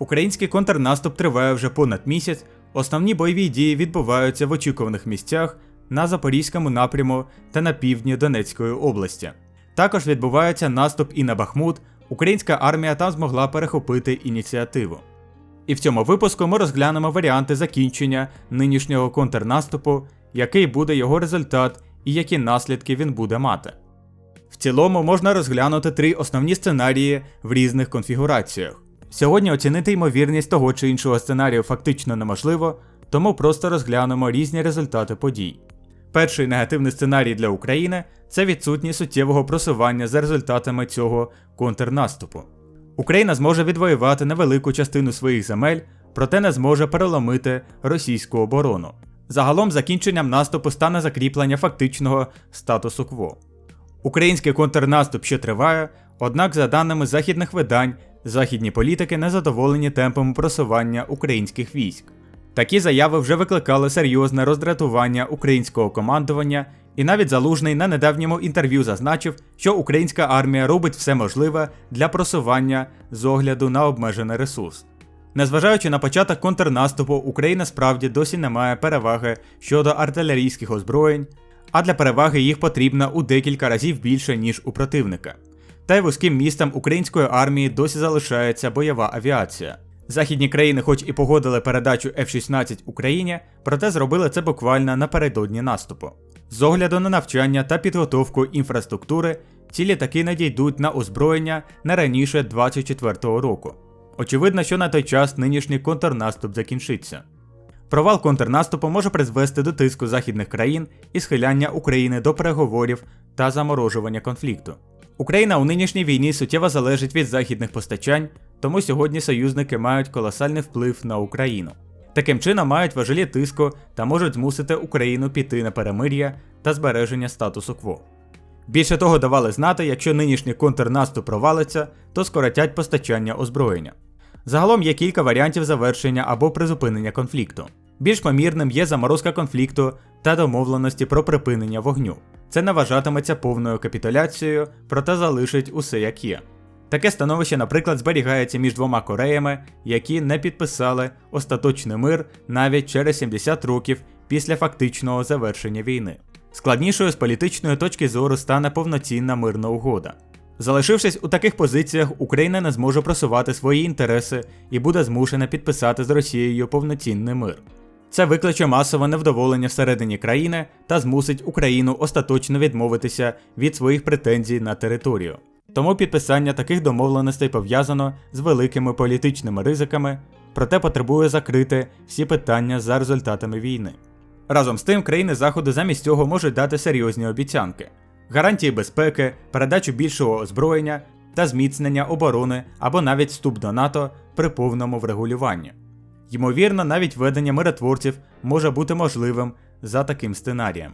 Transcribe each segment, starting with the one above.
Український контрнаступ триває вже понад місяць. Основні бойові дії відбуваються в очікуваних місцях на Запорізькому напряму та на півдні Донецької області. Також відбувається наступ і на Бахмут. Українська армія там змогла перехопити ініціативу. І в цьому випуску ми розглянемо варіанти закінчення нинішнього контрнаступу, який буде його результат і які наслідки він буде мати. В цілому можна розглянути три основні сценарії в різних конфігураціях. Сьогодні оцінити ймовірність того чи іншого сценарію фактично неможливо, тому просто розглянемо різні результати подій. Перший негативний сценарій для України це відсутність суттєвого просування за результатами цього контрнаступу. Україна зможе відвоювати невелику частину своїх земель, проте не зможе переломити російську оборону. Загалом закінченням наступу стане закріплення фактичного статусу кво. Український контрнаступ ще триває, однак, за даними західних видань, західні політики не задоволені темпом просування українських військ. Такі заяви вже викликали серйозне роздратування українського командування, і навіть залужний на недавньому інтерв'ю зазначив, що українська армія робить все можливе для просування з огляду на обмежений ресурс. Незважаючи на початок контрнаступу, Україна справді досі не має переваги щодо артилерійських озброєнь, а для переваги їх потрібно у декілька разів більше, ніж у противника. Та й вузьким містом української армії досі залишається бойова авіація. Західні країни, хоч і погодили передачу F-16 Україні, проте зробили це буквально напередодні наступу. З огляду на навчання та підготовку інфраструктури, ці літаки надійдуть на озброєння не раніше 24-го року. Очевидно, що на той час нинішній контрнаступ закінчиться. Провал контрнаступу може призвести до тиску західних країн і схиляння України до переговорів та заморожування конфлікту. Україна у нинішній війні суттєво залежить від західних постачань, тому сьогодні союзники мають колосальний вплив на Україну. Таким чином мають важелі тиску та можуть змусити Україну піти на перемир'я та збереження статусу кво. Більше того, давали знати, якщо нинішній контрнаступ провалиться, то скоротять постачання озброєння. Загалом є кілька варіантів завершення або призупинення конфлікту. Більш помірним є заморозка конфлікту та домовленості про припинення вогню. Це не вважатиметься повною капітуляцією, проте залишить усе як є. Таке становище, наприклад, зберігається між двома Кореями, які не підписали остаточний мир навіть через 70 років після фактичного завершення війни. Складнішою з політичної точки зору стане повноцінна мирна угода. Залишившись у таких позиціях, Україна не зможе просувати свої інтереси і буде змушена підписати з Росією повноцінний мир. Це викличе масове невдоволення всередині країни та змусить Україну остаточно відмовитися від своїх претензій на територію. Тому підписання таких домовленостей пов'язано з великими політичними ризиками, проте потребує закрити всі питання за результатами війни. Разом з тим, країни Заходу замість цього можуть дати серйозні обіцянки: гарантії безпеки, передачу більшого озброєння та зміцнення оборони або навіть вступ до НАТО при повному врегулюванні. Ймовірно, навіть ведення миротворців може бути можливим за таким сценарієм.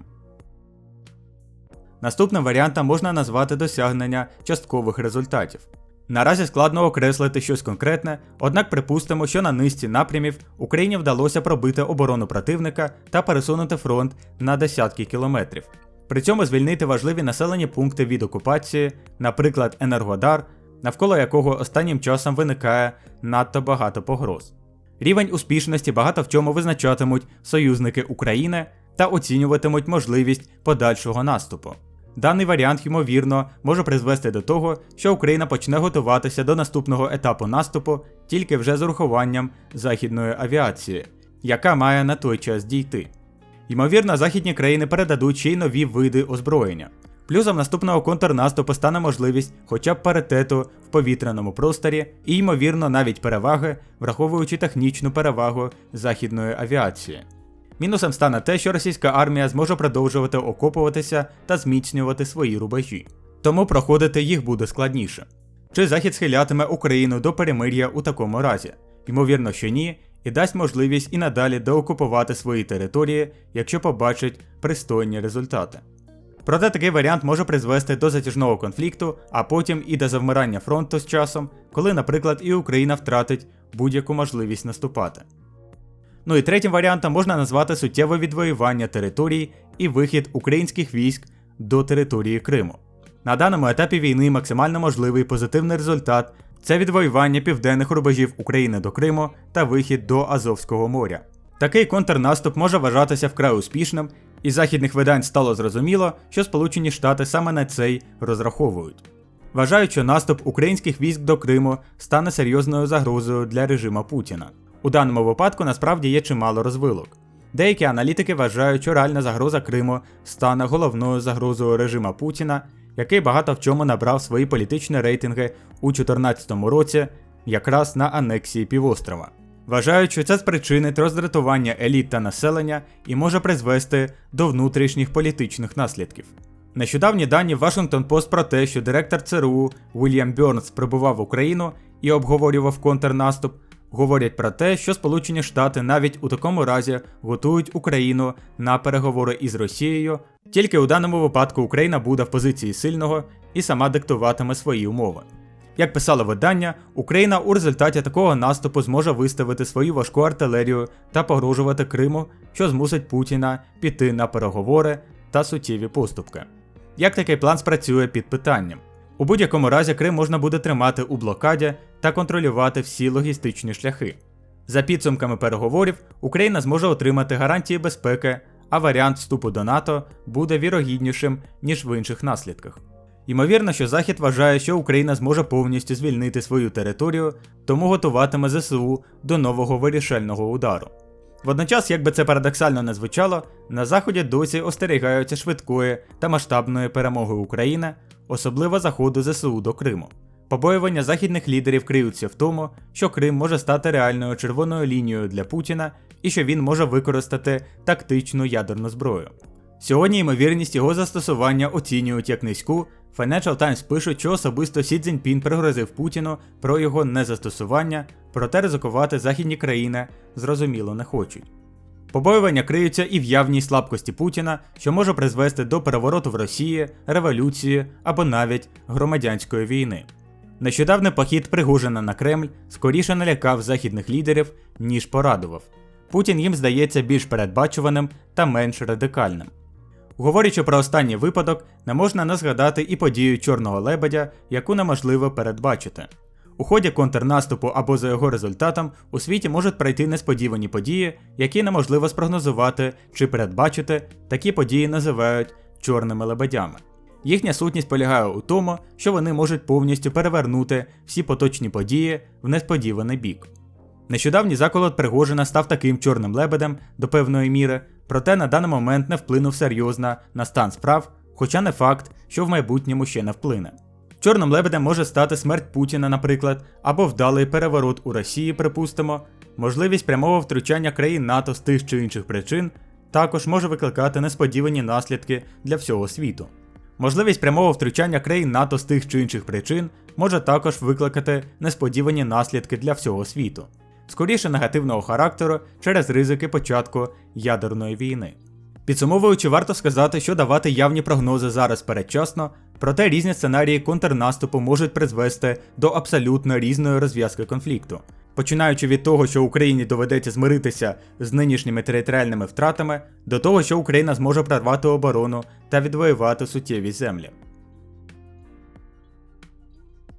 Наступним варіантом можна назвати досягнення часткових результатів. Наразі складно окреслити щось конкретне, однак припустимо, що на низці напрямів Україні вдалося пробити оборону противника та пересунути фронт на десятки кілометрів. При цьому звільнити важливі населені пункти від окупації, наприклад, Енергодар, навколо якого останнім часом виникає надто багато погроз. Рівень успішності багато в чому визначатимуть союзники України та оцінюватимуть можливість подальшого наступу. Даний варіант, ймовірно, може призвести до того, що Україна почне готуватися до наступного етапу наступу тільки вже з урахуванням західної авіації, яка має на той час дійти. Ймовірно, західні країни передадуть ще й нові види озброєння. Плюсом наступного контрнаступу стане можливість хоча б паритету в повітряному просторі і, ймовірно, навіть переваги, враховуючи технічну перевагу західної авіації. Мінусом стане те, що російська армія зможе продовжувати окопуватися та зміцнювати свої рубежі, тому проходити їх буде складніше. Чи Захід схилятиме Україну до перемир'я у такому разі? Ймовірно, що ні, і дасть можливість і надалі доокупувати свої території, якщо побачить пристойні результати. Проте такий варіант може призвести до затяжного конфлікту, а потім і до завмирання фронту з часом, коли, наприклад, і Україна втратить будь-яку можливість наступати. Ну і третім варіантом можна назвати суттєве відвоювання територій і вихід українських військ до території Криму. На даному етапі війни максимально можливий позитивний результат це відвоювання південних рубежів України до Криму та вихід до Азовського моря. Такий контрнаступ може вважатися вкрай успішним, і західних видань стало зрозуміло, що Сполучені Штати саме на цей розраховують. Вважають, що наступ українських військ до Криму стане серйозною загрозою для режима Путіна. У даному випадку насправді є чимало розвилок. Деякі аналітики вважають, що реальна загроза Криму стане головною загрозою режима Путіна, який багато в чому набрав свої політичні рейтинги у 2014 році, якраз на анексії півострова. Вважають, що це спричинить роздратування еліт та населення і може призвести до внутрішніх політичних наслідків. Нещодавні дані Washington Post про те, що директор ЦРУ Уільям Бьорнс прибував в Україну і обговорював контрнаступ, говорять про те, що Сполучені Штати навіть у такому разі готують Україну на переговори із Росією. Тільки у даному випадку Україна буде в позиції сильного і сама диктуватиме свої умови. Як писало видання, Україна у результаті такого наступу зможе виставити свою важку артилерію та погрожувати Криму, що змусить Путіна піти на переговори та суттєві поступки. Як такий план спрацює під питанням? У будь-якому разі Крим можна буде тримати у блокаді та контролювати всі логістичні шляхи. За підсумками переговорів, Україна зможе отримати гарантії безпеки, а варіант вступу до НАТО буде вірогіднішим, ніж в інших наслідках. Ймовірно, що Захід вважає, що Україна зможе повністю звільнити свою територію, тому готуватиме ЗСУ до нового вирішального удару. Водночас, як би це парадоксально не звучало, на Заході досі остерігаються швидкої та масштабної перемоги України, особливо заходу ЗСУ до Криму. Побоювання західних лідерів криються в тому, що Крим може стати реальною червоною лінією для Путіна і що він може використати тактичну ядерну зброю. Сьогодні ймовірність його застосування оцінюють як низьку. Financial Times пишуть, що особисто Сі Цзіньпін пригрозив Путіну про його незастосування, проте ризикувати західні країни зрозуміло не хочуть. Побоювання криються і в явній слабкості Путіна, що може призвести до перевороту в Росії, революції або навіть громадянської війни. Нещодавний похід Пригожина на Кремль скоріше налякав західних лідерів, ніж порадував. Путін їм здається більш передбачуваним та менш радикальним. Говорячи про останній випадок, не можна не згадати і подію Чорного лебедя, яку неможливо передбачити. У ході контрнаступу або за його результатом у світі можуть пройти несподівані події, які неможливо спрогнозувати чи передбачити, такі події називають чорними лебедями. Їхня сутність полягає у тому, що вони можуть повністю перевернути всі поточні події в несподіваний бік. Нещодавній заколот Пригожина став таким чорним лебедем до певної міри, проте на даний момент не вплинув серйозно на стан справ, хоча не факт, що в майбутньому ще не вплине. Чорним лебедем може стати смерть Путіна, наприклад, або вдалий переворот у Росії, припустимо, можливість прямого втручання країн НАТО з тих чи інших причин також може викликати несподівані наслідки для всього світу. Можливість прямого втручання країн НАТО з тих чи інших причин може також викликати несподівані наслідки для всього світу, скоріше негативного характеру через ризики початку ядерної війни. Підсумовуючи, варто сказати, що давати явні прогнози зараз передчасно, проте різні сценарії контрнаступу можуть призвести до абсолютно різної розв'язки конфлікту. Починаючи від того, що Україні доведеться змиритися з нинішніми територіальними втратами, до того, що Україна зможе прорвати оборону та відвоювати суттєві землі.